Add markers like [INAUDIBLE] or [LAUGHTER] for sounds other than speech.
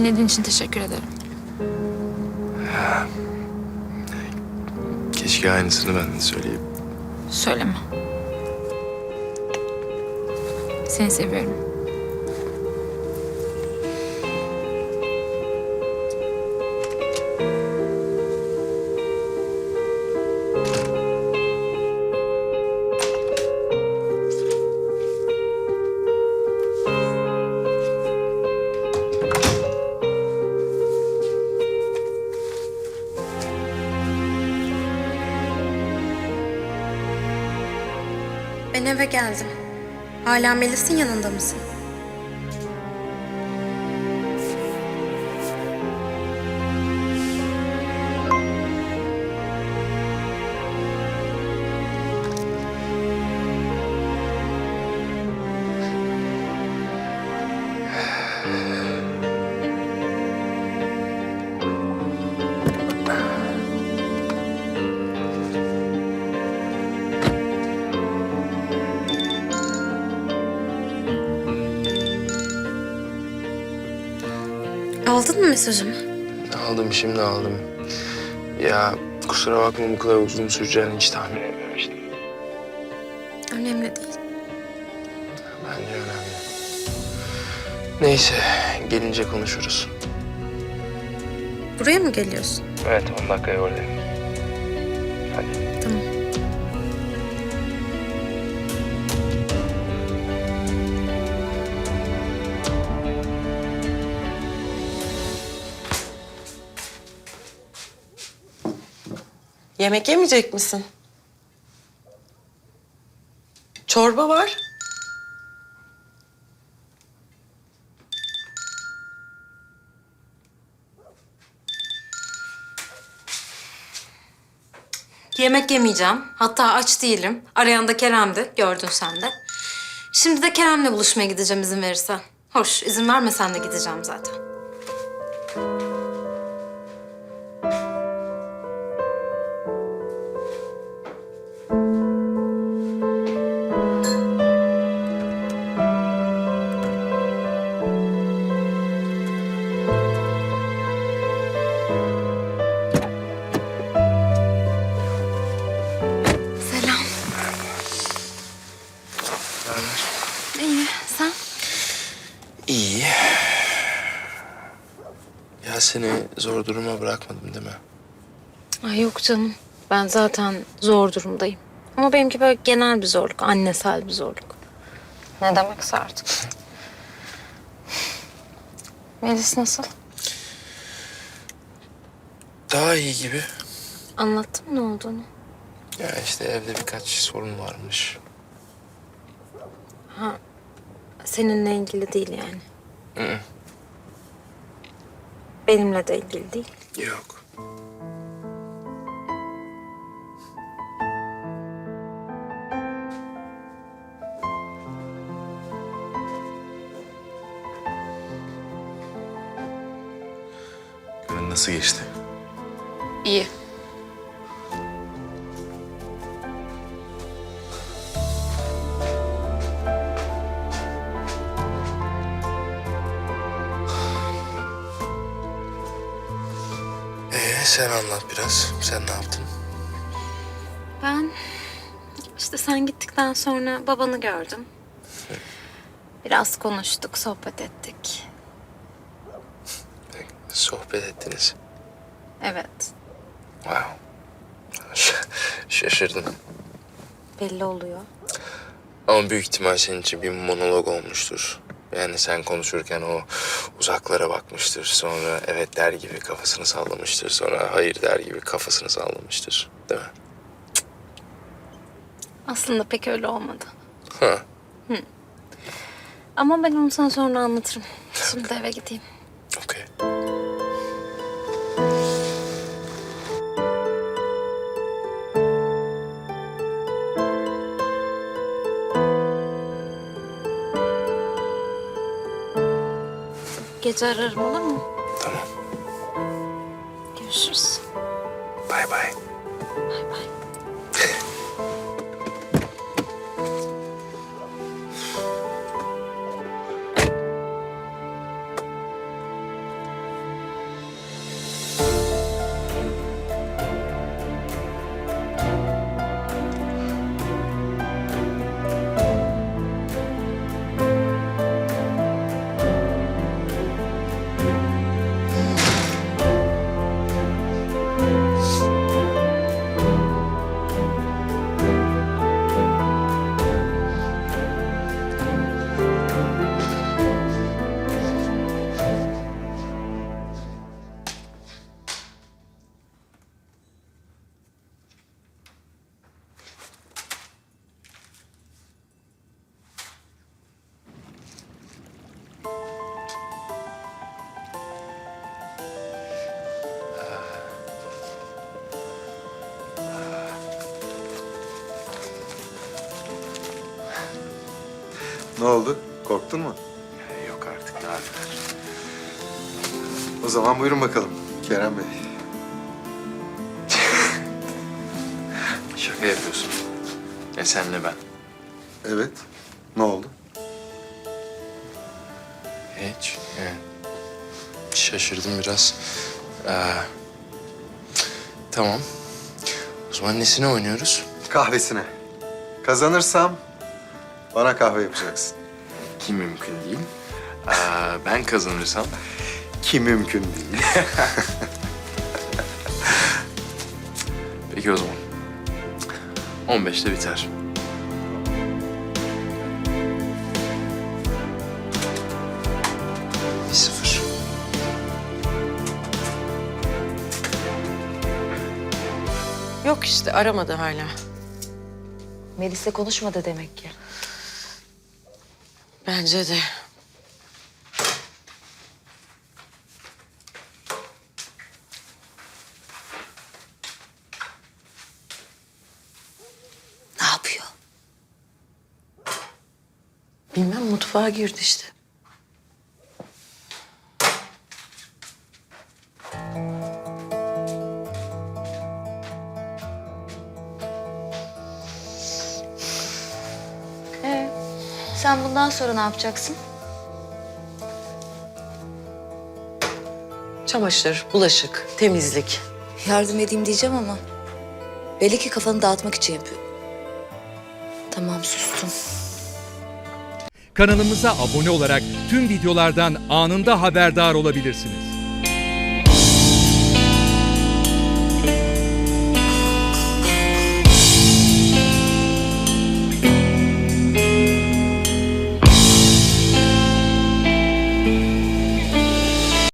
dinlediğin için teşekkür ederim. Keşke aynısını ben de söyleyeyim. Söyleme. Seni seviyorum. Ben eve geldim. Hala Melis'in yanında mısın? Aldın mı mesajımı? Aldım şimdi aldım. Ya kusura bakma bu kadar uzun süreceğini hiç tahmin etmemiştim. Önemli değil. Bence önemli. Neyse gelince konuşuruz. Buraya mı geliyorsun? Evet 10 dakikaya oradayım. Hadi. Tamam. Yemek yemeyecek misin? Çorba var. Yemek yemeyeceğim. Hatta aç değilim. Arayan da Kerem'di. Gördün sen de. Şimdi de Kerem'le buluşmaya gideceğim izin verirsen. Hoş, izin vermesen de gideceğim zaten. Ya seni zor duruma bırakmadım değil mi? Ay yok canım. Ben zaten zor durumdayım. Ama benimki böyle genel bir zorluk. Annesel bir zorluk. Ne demekse artık. Melis nasıl? Daha iyi gibi. Anlattın mı ne olduğunu? Ya işte evde birkaç sorun varmış. Seninle ilgili değil yani. Hı. Benimle de ilgili değil. Yok. Günün nasıl geçti? İyi. Ee, sen anlat biraz. Sen ne yaptın? Ben işte sen gittikten sonra babanı gördüm. Biraz konuştuk, sohbet ettik. Sohbet ettiniz. Evet, Wow. Ş- [LAUGHS] Şaşırdım. belli oluyor. Ama büyük ihtimal senin için bir monolog olmuştur. Yani sen konuşurken o uzaklara bakmıştır. Sonra evet der gibi kafasını sallamıştır. Sonra hayır der gibi kafasını sallamıştır. Değil mi? Aslında pek öyle olmadı. Ha. Ama ben onu sana sonra anlatırım. Şimdi eve gideyim. Gece ararım olur mu? Tamam. Görüşürüz. Ne oldu? Korktun mu? Yok artık ne yapayım? O zaman buyurun bakalım Kerem Bey. [LAUGHS] Şaka yapıyorsun. Ya senle ben. Evet. Ne oldu? Hiç. Yani şaşırdım biraz. Ee, tamam. O zaman nesine oynuyoruz? Kahvesine. Kazanırsam bana kahve yapacaksın. Ki mümkün değil. Ee, ben kazanırsam Ki mümkün değil. [LAUGHS] Peki o zaman. 15'te biter. Bir sıfır. Yok işte aramadı hala. Melis'le konuşmadı demek ki. Bence de. Ne yapıyor? Bilmem mutfağa girdi işte. Sen bundan sonra ne yapacaksın? Çamaşır, bulaşık, temizlik. Yardım edeyim diyeceğim ama belli ki kafanı dağıtmak için yapıyor. Tamam sustum. Kanalımıza abone olarak tüm videolardan anında haberdar olabilirsiniz.